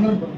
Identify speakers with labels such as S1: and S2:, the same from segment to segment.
S1: Hola.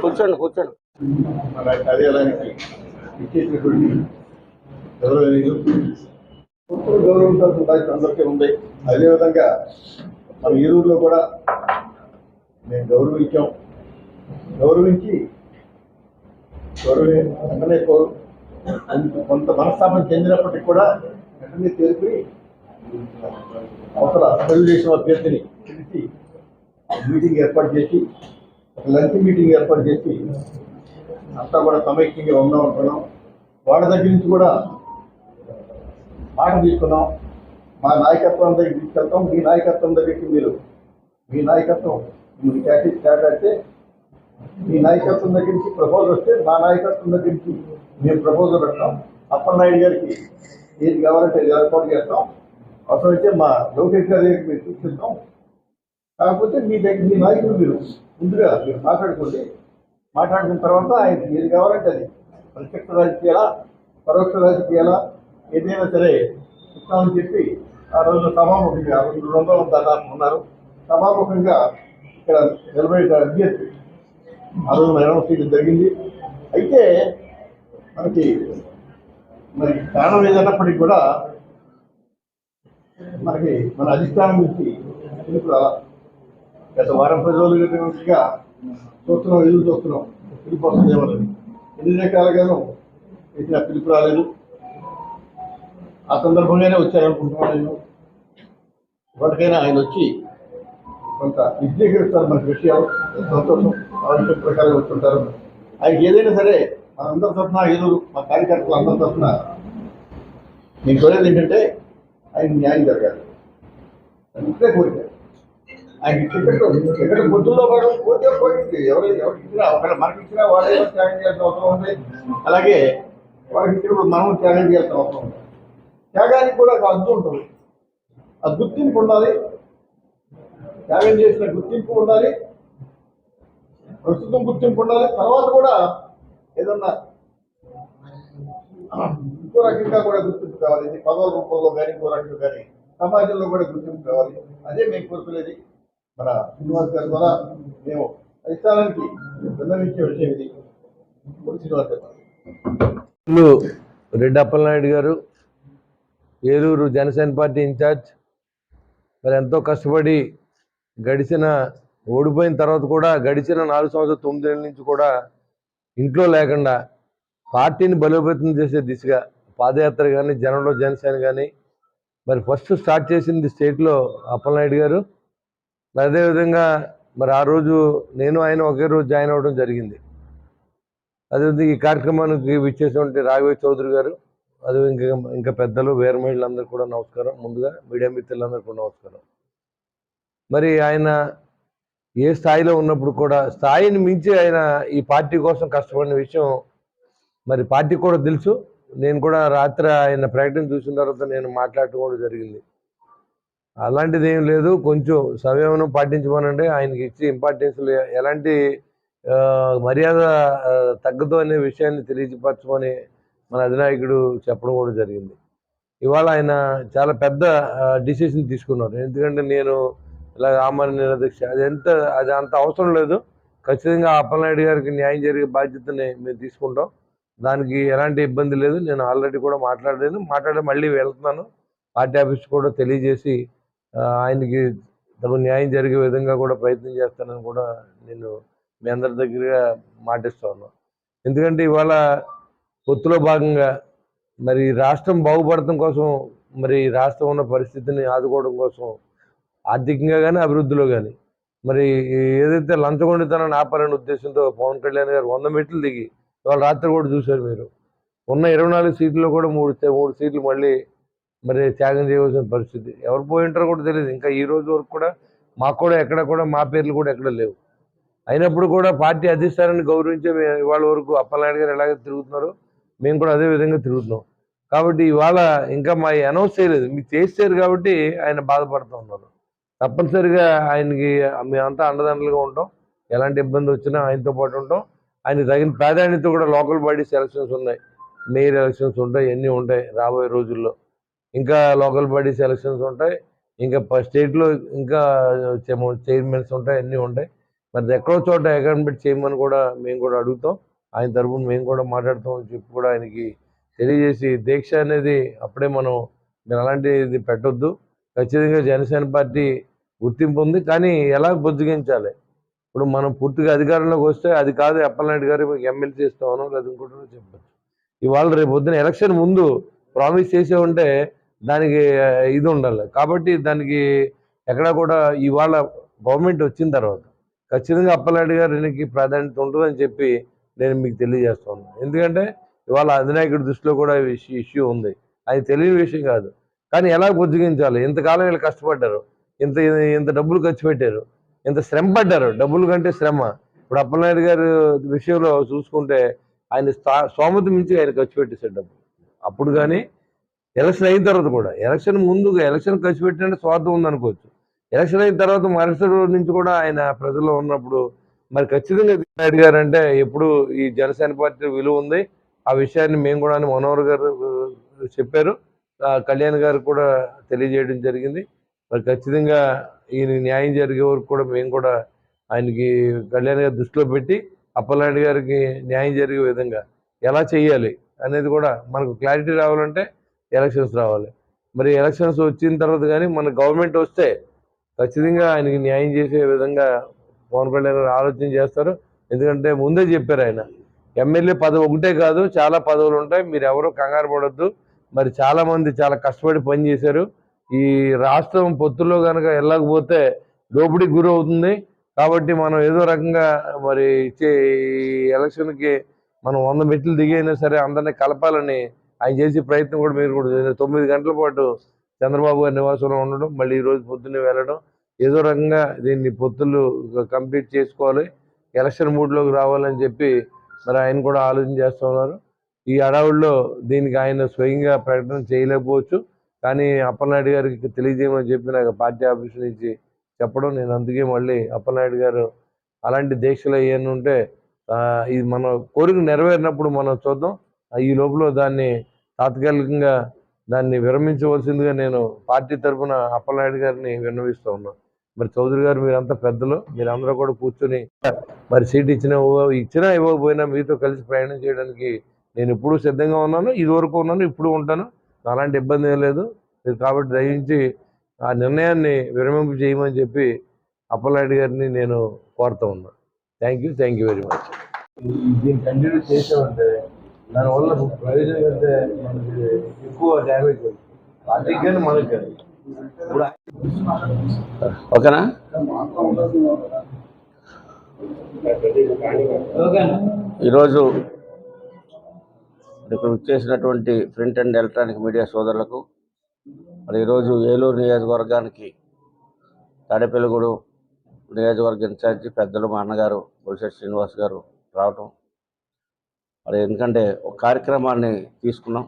S1: కూర్చోండి కూర్చోండి.
S2: మన కార్యాలయానికి ఇచ్చేటటువంటి గౌరవనీయులు పూర్తి అందరికీ ఉంది అదేవిధంగా మన ఈరూరులో కూడా మేము గౌరవించాం. గౌరవించి గౌరవ వెంటనే కో- కొంత మనస్తాపం చెందినప్పటికీ కూడా వెంటనే తెలిపి అవతల తెలుగుదేశం అభ్యర్థిని పిలిచి మీటింగ్ ఏర్పాటు చేసి ఒక లంచ్ మీటింగ్ ఏర్పాటు చేసి అంతా కూడా సమైక్యంగా ఉందాం అనుకున్నాం. వాళ్ళ దగ్గర నుంచి కూడా మాట తీసుకున్నాం. మా నాయకత్వం దగ్గరికి తీసుకెళ్తాం. మీ నాయకత్వం దగ్గరికి మీరు మీ నాయకత్వం మీరు క్యాటీ స్టార్ట్ మీ నాయకత్వం దగ్గర నుంచి ప్రపోజల్ వస్తే మా నాయకత్వం దగ్గర నుంచి మేము ప్రపోజల్ పెడతాం. అప్పలనాయుడు గారికి ఏది కావాలంటే అది ఏర్పాటు చేస్తాం. అవసరమైతే మా లోకేష్ గారి దగ్గర మీరు చూపిస్తాం కాకపోతే మీ దగ్గర మీ నాయకులు మీరు ముందుగా మీరు మాట్లాడుకోండి. మాట్లాడిన తర్వాత ఆయన ఏది కావాలంటే అది ప్రత్యక్ష రాజకీయాలా పరోక్ష రాజకీయాలా ఏదైనా సరే ఇస్తామని చెప్పి ఆ రోజు సభాముఖంగా రెండు వందల దాదాపు ఉన్నారు. సభాముఖంగా ఇక్కడ నిలబడే అభ్యర్థి ఆ రోజు అనౌన్స్ చేయడం జరిగింది. అయితే మనకి మరి కారణం ఏదన్నప్పటికీ కూడా మనకి మన అధిష్టానం నుంచి పిలుపు గత వారం పది రోజులుగా చూస్తున్నాం ఎదురు చూస్తున్నాం. పిలుపు వస్తుందేమోనని ఎన్ని రకాలుగాను ఇచ్చిన పిలుపు రాలేదు. ఆ సందర్భంగానే వచ్చారనుకుంటున్నాను నేను. ఇప్పటికైనా ఆయన వచ్చి కొంత విశ్లేషిస్తారు మనకి విషయాలు. సంతోషం ఆ విషయం ప్రకారం వస్తుంటారు ఆయనకి ఏదైనా సరే మన అందరి తరఫున ఏదో మా కార్యకర్తలు అందరి తరఫున నేను కోరేది ఏంటంటే ఆయన న్యాయం జరగాలి. అంతే కోరిక. ఆయన టికెట్ పొద్దుల్లో పడడం పోతే పోయింది ఎవరు ఎవరికి ఇచ్చినా ఒకవేళ మనకి ఇచ్చినా వాళ్ళే త్యాగం చేయాల్సిన అవసరం ఉంది. అలాగే వాళ్ళకి ఇచ్చినప్పుడు మనం త్యాగం చేయాల్సిన అవసరం ఉంది. త్యాగానికి కూడా ఒక అర్థం ఉంటుంది. ఆ గుర్తింపు ఉండాలి. త్యాగం చేసిన గుర్తింపు ఉండాలి. ప్రస్తుతం గుర్తింపు ఉండాలి. తర్వాత కూడా ఏదన్నా ఇంకో రకంగా కూడా గుర్తింపు కావాలి. ఇది పదవుల రూపంలో కానీ ఇంకో రకంగా కానీ సమాజంలో కూడా గుర్తింపు కావాలి. అదే మేము కోరుకునేది మన శ్రీనివాస్ గారి ద్వారా. మేము అధిష్టానానికి విన్నవించే విషయం ఇది. శ్రీనివాస్ గారు
S3: నాయుడు రెడ్డి అప్పలనాయుడు గారు ఏలూరు జనసేన పార్టీ ఇన్ఛార్జ్. మరి ఎంతో కష్టపడి గడిచిన ఓడిపోయిన తర్వాత కూడా గడిచిన నాలుగు సంవత్సరాలు తొమ్మిది నెలల నుంచి కూడా ఇంట్లో లేకుండా పార్టీని బలోపేతం చేసే దిశగా పాదయాత్ర కానీ జనంలో జనసేన కానీ మరి ఫస్ట్ స్టార్ట్ చేసింది స్టేట్లో అప్పలనాయుడు గారు. మరి అదేవిధంగా మరి ఆ రోజు నేను ఆయన ఒకే రోజు జాయిన్ అవ్వడం జరిగింది. అదేవిధంగా ఈ కార్యక్రమానికి విచ్చేసినటువంటి రాఘవే చౌదరి గారు అదే ఇంకా ఇంకా పెద్దలు వేర మహిళలందరూ కూడా నమస్కారం. ముందుగా మీడియా మిత్రులందరూ కూడా నమస్కారం. మరి ఆయన ఏ స్థాయిలో ఉన్నప్పుడు కూడా స్థాయిని మించి ఆయన ఈ పార్టీ కోసం కష్టపడిన విషయం మరి పార్టీ కూడా తెలుసు. నేను కూడా రాత్రి ఆయన ప్రకటన చూసిన తర్వాత నేను మాట్లాడటం కూడా జరిగింది. అలాంటిది ఏం లేదు. కొంచెం సమయం పాటించమనండి. ఆయనకి ఇచ్చి ఇంపార్టెన్స్ ఎలాంటి మర్యాద తగ్గదు అనే విషయాన్ని తెలియపరచమని మన అధినాయకుడు చెప్పడం కూడా జరిగింది. ఇవాళ ఆయన చాలా పెద్ద డిసిషన్ తీసుకున్నారు. ఎందుకంటే నేను ఇలా రామని నిరదీక్ష అది ఎంత అది అంత అవసరం లేదు. ఖచ్చితంగా అప్పలనాయుడు గారికి న్యాయం జరిగే బాధ్యతని మేము తీసుకుంటాం. దానికి ఎలాంటి ఇబ్బంది లేదు. నేను ఆల్రెడీ కూడా మాట్లాడలేదు మాట్లాడి మళ్ళీ వెళ్తున్నాను. పార్టీ ఆఫీస్ కూడా తెలియజేసి ఆయనకి తగు న్యాయం జరిగే విధంగా కూడా ప్రయత్నం చేస్తానని కూడా నేను మీ అందరి దగ్గరగా మాటిస్తా ఉన్నాను ఎందుకంటే ఇవాళ పొత్తులో భాగంగా మరి రాష్ట్రం బాగుపడటం కోసం మరి రాష్ట్రం ఉన్న పరిస్థితిని ఆదుకోవడం కోసం ఆర్థికంగా కానీ అభివృద్ధిలో కానీ మరి ఏదైతే లంచగొండితనాన్ని ఆపాలనే ఉద్దేశంతో పవన్ కళ్యాణ్ గారు వంద మెట్లు దిగి ఇవాళ రాత్రి కూడా చూశారు మీరు. ఉన్న ఇరవై నాలుగు సీట్లలో కూడా మూడు మూడు సీట్లు మళ్ళీ మరి త్యాగం చేయవలసిన పరిస్థితి. ఎవరు పోయి ఉంటారో కూడా తెలియదు. ఇంకా ఈ రోజు వరకు కూడా మాకు కూడా ఎక్కడ కూడా మా పేర్లు కూడా ఎక్కడ లేవు. అయినప్పుడు కూడా పార్టీ అధిష్టానాన్ని గౌరవించే మేము ఇవాళ వరకు అప్పలనాయుడు గారు ఎలాగైతే తిరుగుతున్నారో మేము కూడా అదే విధంగా తిరుగుతున్నాం. కాబట్టి ఇవాళ ఇంకా మా అనౌన్స్ చేయలేదు. మీరు చేశారు కాబట్టి ఆయన బాధపడుతూ ఉన్నారు. తప్పనిసరిగా ఆయనకి మేమంతా అండదండలుగా ఉంటాం. ఎలాంటి ఇబ్బంది వచ్చినా ఆయనతో పాటు ఉంటాం. ఆయన తగిన ప్రాధాన్యత కూడా లోకల్ బాడీస్ ఎలక్షన్స్ ఉన్నాయి. మేయర్ ఎలక్షన్స్ ఉంటాయి అన్నీ ఉంటాయి రాబోయే రోజుల్లో. ఇంకా లోకల్ బాడీస్ ఎలక్షన్స్ ఉంటాయి. ఇంకా స్టేట్లో ఇంకా చైర్మన్స్ ఉంటాయి అన్నీ ఉంటాయి. మరి ఎక్కడో చోట అకౌంట్మెంట్ చేయమని కూడా మేము కూడా అడుగుతాం. ఆయన తరఫున మేము కూడా మాట్లాడతాం అని చెప్పి కూడా ఆయనకి తెలియజేసి దీక్ష అనేది అప్పుడే మనం మీరు అలాంటిది పెట్టొద్దు. ఖచ్చితంగా జనసేన పార్టీ గుర్తింపు ఉంది కానీ ఎలా బుజ్జగించాలి? ఇప్పుడు మనం పూర్తిగా అధికారంలోకి వస్తే అది కాదు అప్పలనాయుడు గారు ఎమ్మెల్సీ ఇస్తామనో లేదు ఇంకోటో చెప్పచ్చు. ఇవాళ రేపు పొద్దున ఎలక్షన్ ముందు ప్రామిస్ చేసే ఉంటే దానికి ఇది ఉండాలి. కాబట్టి దానికి ఎక్కడా కూడా ఇవాళ గవర్నమెంట్ వచ్చిన తర్వాత ఖచ్చితంగా అప్పలనాయుడు గారికి ప్రాధాన్యత ఉంటుందని చెప్పి నేను మీకు తెలియజేస్తాను ఎందుకంటే ఇవాళ అధినాయకుడి దృష్టిలో కూడా ఇష్యూ ఇష్యూ ఉంది. అది తెలియని విషయం కాదు. కానీ ఎలా బుజ్జగించాలి? ఇంతకాలం వీళ్ళు కష్టపడ్డారు. ఇంత ఇంత డబ్బులు ఖర్చు పెట్టారు. ఇంత శ్రమ పడ్డారు. డబ్బులు కంటే శ్రమ. ఇప్పుడు అప్పలనాయుడు గారు విషయంలో చూసుకుంటే ఆయన స్థా- స్తోమత మించి ఆయన ఖర్చు పెట్టేశాడు డబ్బు అప్పుడు కానీ ఎలక్షన్ అయిన తర్వాత కూడా ఎలక్షన్ ముందుగా ఎలక్షన్ ఖర్చు పెట్టిన స్వార్థం ఉందనుకోవచ్చు. ఎలక్షన్ అయిన తర్వాత మరుసటి రోజు నుంచి కూడా ఆయన ప్రజల్లో ఉన్నప్పుడు మరి ఖచ్చితంగా నాయుడు గారు అంటే ఎప్పుడు ఈ జనసేన పార్టీ విలువ ఉంది. ఆ విషయాన్ని మేము కూడా మనోహర్ గారు చెప్పారు. కళ్యాణ్ గారు కూడా తెలియజేయడం జరిగింది. మరి ఖచ్చితంగా ఈయన న్యాయం జరిగే వరకు కూడా మేము కూడా ఆయనకి కళ్యాణ్ గారి దృష్టిలో పెట్టి అప్పలనాయుడు గారికి న్యాయం జరిగే విధంగా ఎలా చేయాలి అనేది కూడా మనకు క్లారిటీ రావాలంటే ఎలక్షన్స్ రావాలి. మరి ఎలక్షన్స్ వచ్చిన తర్వాత కానీ మన గవర్నమెంట్ వస్తే ఖచ్చితంగా ఆయనకి న్యాయం చేసే విధంగా పవన్ కళ్యాణ్ గారు ఆలోచన చేస్తారు. ఎందుకంటే ముందే చెప్పారు ఆయన ఎమ్మెల్యే పదవి ఒకటే కాదు చాలా పదవులు ఉంటాయి మీరు ఎవరు కంగారు పడద్దు. మరి చాలామంది చాలా కష్టపడి పని చేశారు. ఈ రాష్ట్రం పొత్తులో కనుక వెళ్ళకపోతే దోపిడీకి గురి అవుతుంది కాబట్టి మనం ఏదో రకంగా మరి ఇచ్చే ఎలక్షన్కి మనం వంద మెట్లు దిగైనా సరే అందరినీ కలపాలని ఆయన చేసే ప్రయత్నం కూడా మీరు కూడా తొమ్మిది గంటల పాటు చంద్రబాబు గారి నివాసంలో ఉండడం మళ్ళీ ఈరోజు పొద్దున్నే వెళ్ళడం ఏదో రకంగా దీన్ని పొత్తులు కంప్లీట్ చేసుకోవాలి ఎలక్షన్ మూడ్లోకి రావాలని చెప్పి మరి ఆయన కూడా ఆలోచన చేస్తూ ఉన్నారు. ఈ అడవుల్లో దీనికి ఆయన స్వయంగా ప్రకటన చేయలేకపోవచ్చు. కానీ అప్పలనాయుడు గారికి తెలియజేయమని చెప్పి నాకు పార్టీ ఆఫీస్ నుంచి చెప్పడం నేను అందుకే మళ్ళీ అప్పలనాయుడు గారు అలాంటి దీక్షలు ఏమైనా ఉంటే ఇది మన కోరిక నెరవేరినప్పుడు మనం చూద్దాం. ఈ లోపల దాన్ని తాత్కాలికంగా దాన్ని విరమించవలసిందిగా నేను పార్టీ తరఫున అప్పలనాయుడు గారిని విన్నవిస్తూ ఉన్నాను మరి చౌదరి గారు మీరంతా పెద్దలు మీరందరూ కూడా కూర్చొని మరి సీట్ ఇచ్చినా ఇచ్చినా ఇవ్వకపోయినా మీతో కలిసి ప్రయాణం చేయడానికి నేను ఇప్పుడు సిద్ధంగా ఉన్నాను. ఇది వరకు ఉన్నాను ఇప్పుడు ఉంటాను. అలాంటి ఇబ్బంది ఏం లేదు. మీరు కాబట్టి దయించి ఆ నిర్ణయాన్ని విరమింపు చేయమని చెప్పి అప్పలనాయుడు గారిని నేను కోరుతా ఉన్నాను thank you thank you very much దీన్ని కంటిన్యూ చేసామంటే దానివల్ల ప్రయోజనం కంటే మనకి ఎక్కువ డ్యామేజ్ పార్టీకి కానీ మనకి కానీ ఇప్పుడు
S1: ఓకేనా? ఈరోజు ఇక్కడ వచ్చేసినటువంటి ప్రింట్ అండ్ ఎలక్ట్రానిక్ మీడియా సోదరులకు మరి ఈరోజు ఏలూరు నియోజకవర్గానికి తాడేపల్లిగూడు నియోజకవర్గ ఇన్ఛార్జి పెద్దలు మా అన్నగారు బొలిశెట్టి శ్రీనివాస్ గారు రావటం. మరి ఎందుకంటే ఒక కార్యక్రమాన్ని తీసుకున్నాం.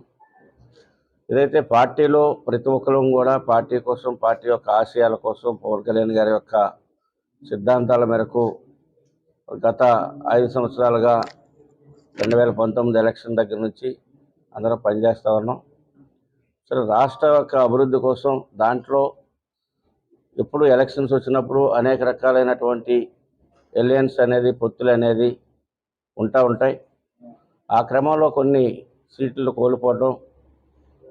S1: ఏదైతే పార్టీలో ప్రతి ఒక్కరు కూడా పార్టీ కోసం పార్టీ యొక్క ఆశయాల కోసం పవన్ కళ్యాణ్ గారి యొక్క సిద్ధాంతాల మేరకు గత ఐదు సంవత్సరాలుగా రెండు వేల పంతొమ్మిది ఎలక్షన్ దగ్గర నుంచి అందరం పనిచేస్తూ ఉన్నాం. సరే రాష్ట్ర యొక్క అభివృద్ధి కోసం దాంట్లో ఎప్పుడు ఎలక్షన్స్ వచ్చినప్పుడు అనేక రకాలైనటువంటి ఎలియన్స్ అనేది పొత్తులు అనేది ఉంటా ఉంటాయి. ఆ క్రమంలో కొన్ని సీట్లు కోల్పోవడం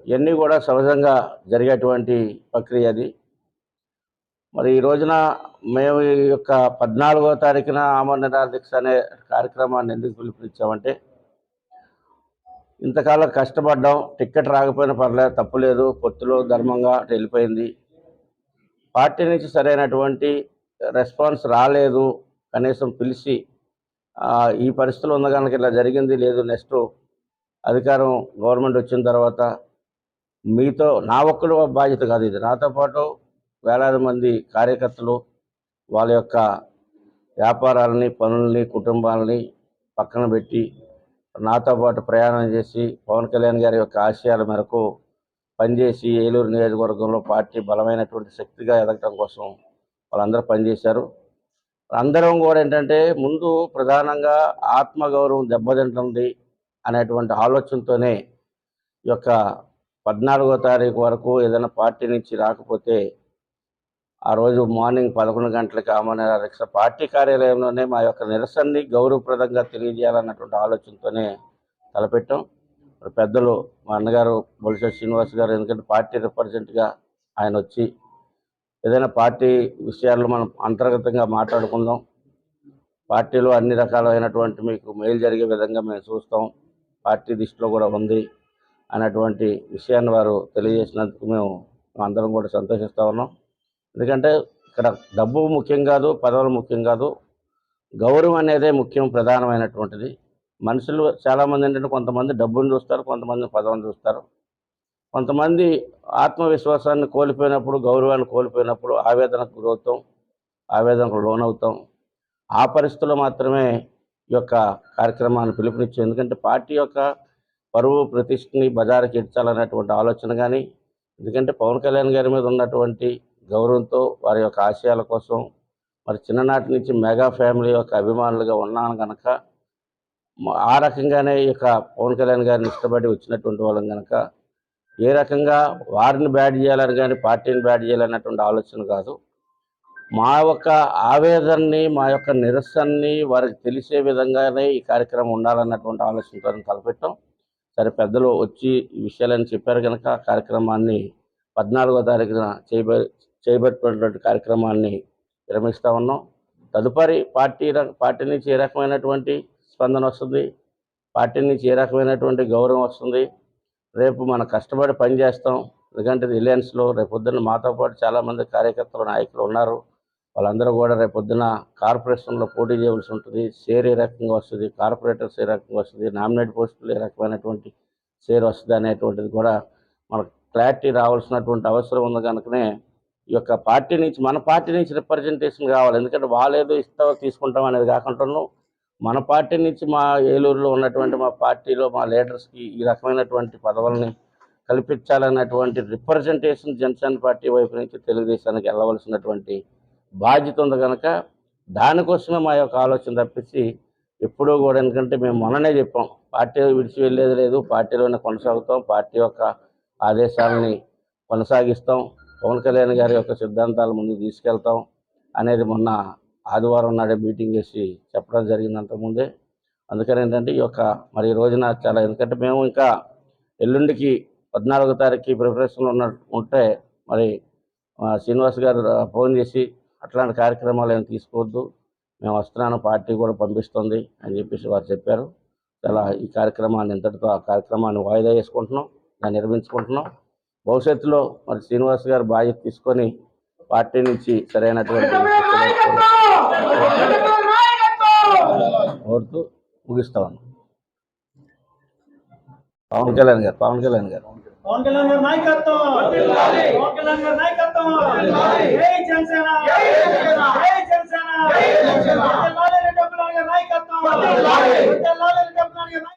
S1: ఇవన్నీ కూడా సహజంగా జరిగేటువంటి ప్రక్రియ అది. మరి ఈ రోజున మేము ఈ యొక్క పద్నాలుగో తారీఖున ఆమర నిరాదీక్ష అనే కార్యక్రమాన్ని ఎందుకు పిలుపునిచ్చామంటే ఇంతకాలం కష్టపడ్డాం టిక్కెట్ రాకపోయినా పర్లేదు తప్పులేదు పొత్తులో ధర్మంగా వెళ్ళిపోయింది. పార్టీ నుంచి సరైనటువంటి రెస్పాన్స్ రాలేదు కనీసం పిలిచి ఈ పరిస్థితులు ఉన్న కనుక ఇలా జరిగింది లేదు నెక్స్ట్ అధికారం గవర్నమెంట్ వచ్చిన తర్వాత మీతో నా ఒక్కడు బాధ్యత కాదు ఇది. నాతో పాటు వేలాది మంది కార్యకర్తలు వాళ్ళ యొక్క వ్యాపారాలని పనుల్ని కుటుంబాలని పక్కన పెట్టి నాతో పాటు ప్రయాణం చేసి పవన్ కళ్యాణ్ గారి యొక్క ఆశయాల మేరకు పనిచేసి ఏలూరు నియోజకవర్గంలో పార్టీ బలమైనటువంటి శక్తిగా ఎదగటం కోసం వాళ్ళందరూ పనిచేశారు. అందరం కూడా ఏంటంటే ముందు ప్రధానంగా ఆత్మగౌరవం దెబ్బతింటుంది అనేటువంటి ఆలోచనతోనే ఈ యొక్క పద్నాలుగో తారీఖు వరకు ఏదైనా పార్టీ నుంచి రాకపోతే ఆ రోజు మార్నింగ్ పదకొండు గంటలకి ఆమరణ దీక్ష పార్టీ కార్యాలయంలోనే మా యొక్క నిరసనని గౌరవప్రదంగా తెలియజేయాలన్నటువంటి ఆలోచనతోనే తలపెట్టాం. పెద్దలు మా అన్నగారు బొలిస శ్రీనివాస్ గారు ఎందుకంటే పార్టీ రిప్రజెంట్గా ఆయన వచ్చి ఏదైనా పార్టీ విషయాల్లో మనం అంతర్గతంగా మాట్లాడుకుందాం. పార్టీలో అన్ని రకాలైనటువంటి మీకు మేలు జరిగే విధంగా మేము చూస్తాం. పార్టీ దృష్టిలో కూడా ఉంది అనేటువంటి విషయాన్ని వారు తెలియజేసినందుకు మేము అందరం కూడా సంతోషిస్తూ ఉన్నాం. ఎందుకంటే ఇక్కడ డబ్బు ముఖ్యం కాదు పదవులు ముఖ్యం కాదు. గౌరవం అనేదే ముఖ్యం ప్రధానమైనటువంటిది. మనుషులు చాలామంది ఏంటంటే కొంతమంది డబ్బును చూస్తారు కొంతమంది పదవిని చూస్తారు. కొంతమంది ఆత్మవిశ్వాసాన్ని కోల్పోయినప్పుడు గౌరవాన్ని కోల్పోయినప్పుడు ఆవేదనకు గురవుతాం ఆవేదనకు లోనవుతాం. ఆ పరిస్థితుల్లో మాత్రమే ఈ యొక్క కార్యక్రమాన్ని పిలుపునిచ్చాం ఎందుకంటే పార్టీ యొక్క పరువు ప్రతిష్టని బజారుకి ఇడ్చాలనేటువంటి ఆలోచన కానీ ఎందుకంటే పవన్ కళ్యాణ్ గారి మీద ఉన్నటువంటి గౌరవంతో వారి యొక్క ఆశయాల కోసం మరి చిన్ననాటి నుంచి మెగా ఫ్యామిలీ యొక్క అభిమానులుగా ఉన్నాను కనుక ఆ రకంగానే ఈ యొక్క పవన్ కళ్యాణ్ గారిని ఇష్టపడి వచ్చినటువంటి వాళ్ళం కనుక ఏ రకంగా వారిని బ్యాడ్ చేయాలని కానీ పార్టీని బ్యాడ్ చేయాలన్నటువంటి ఆలోచన కాదు. మా యొక్క ఆవేదనని మా యొక్క నిరసనని వారికి తెలిసే విధంగానే ఈ కార్యక్రమం ఉండాలన్నటువంటి ఆలోచనతో తలపెట్టాం. సరే పెద్దలు వచ్చి ఈ విషయాలని చెప్పారు కనుక కార్యక్రమాన్ని పద్నాలుగో తారీఖున చేయబ చేపట్టినటువంటి కార్యక్రమాన్ని విరమిస్తూ ఉన్నాం. తదుపరి పార్టీ పార్టీ నుంచి ఏ రకమైనటువంటి స్పందన వస్తుంది? పార్టీ నుంచి ఏ రకమైనటువంటి గౌరవం వస్తుంది? రేపు మనం కష్టపడి పని చేస్తాం. ఎందుకంటే రిలయన్స్లో రేపు పొద్దున్న మాతో పాటు చాలామంది కార్యకర్తలు నాయకులు ఉన్నారు. వాళ్ళందరూ కూడా రేపు పొద్దున కార్పొరేషన్లో పోటీ చేయవలసి ఉంటుంది. షేర్ ఏ రకంగా వస్తుంది? కార్పొరేటర్స్ ఏ రకంగా వస్తుంది? నామినేట్ పోస్టులు ఏ రకమైనటువంటి షేర్ వస్తుంది అనేటువంటిది కూడా మనకు క్లారిటీ రావాల్సినటువంటి అవసరం ఉంది కనుకనే యొక్క పార్టీ నుంచి మన పార్టీ నుంచి రిప్రజెంటేషన్ కావాలి. ఎందుకంటే వాళ్ళు ఏదో ఇస్తావో తీసుకుంటాం అనేది కాకుండా మన పార్టీ నుంచి మా ఏలూరులో ఉన్నటువంటి మా పార్టీలో మా లీడర్స్కి ఈ రకమైనటువంటి పదవుల్ని కల్పించాలన్నటువంటి రిప్రజెంటేషన్ జనసేన పార్టీ వైపు నుంచి తెలుగుదేశానికి వెళ్ళవలసినటువంటి బాధ్యత ఉంది కనుక దానికోసమే మా యొక్క ఆలోచన తప్పించి ఎప్పుడూ కూడా ఎందుకంటే మేము మొన్ననే చెప్పాం పార్టీ విడిచి వెళ్ళేది లేదు పార్టీలోనే కొనసాగుతాం పార్టీ యొక్క ఆదేశాలని కొనసాగిస్తాం. పవన్ కళ్యాణ్ గారి యొక్క సిద్ధాంతాల ముందు తీసుకెళ్తాం అనేది మొన్న ఆదివారం నాడే మీటింగ్ చేసి చెప్పడం జరిగింది అంతకుముందే. అందుకని ఏంటంటే ఈ యొక్క మరి ఈ రోజున చాలా ఎందుకంటే మేము ఇంకా ఎల్లుండికి పద్నాలుగో తారీఖుకి ప్రిపరేషన్లో ఉన్న ఉంటే మరి శ్రీనివాస్ గారు ఫోన్ చేసి అట్లాంటి కార్యక్రమాలు ఏమి తీసుకోవద్దు మేము వస్తున్నాను పార్టీ కూడా పంపిస్తుంది అని చెప్పేసి వారు చెప్పారు. చాలా ఈ కార్యక్రమాన్ని ఇంతటితో ఆ కార్యక్రమాన్ని వాయిదా వేసుకుంటున్నాం దాన్ని నిర్మించుకుంటున్నాం. భవిష్యత్తులో మరి శ్రీనివాస్ గారు బాధ్యత తీసుకొని పార్టీ నుంచి సరైనటువంటి కోరుతూ పవన్ కళ్యాణ్ గారు పవన్ కళ్యాణ్ గారు.
S4: పవన్ కళ్యాణ్ గారి నాయకత్వం! పవన్ కళ్యాణ్ గారి నాయకత్వం! జై జనసేన! జై జనసేన! జై జనసేన! రెడ్డి అప్పలనాయుడు గారి నాయకత్వం రెడ్డి అప్పలనాయుడు గారి నాయకత్వం!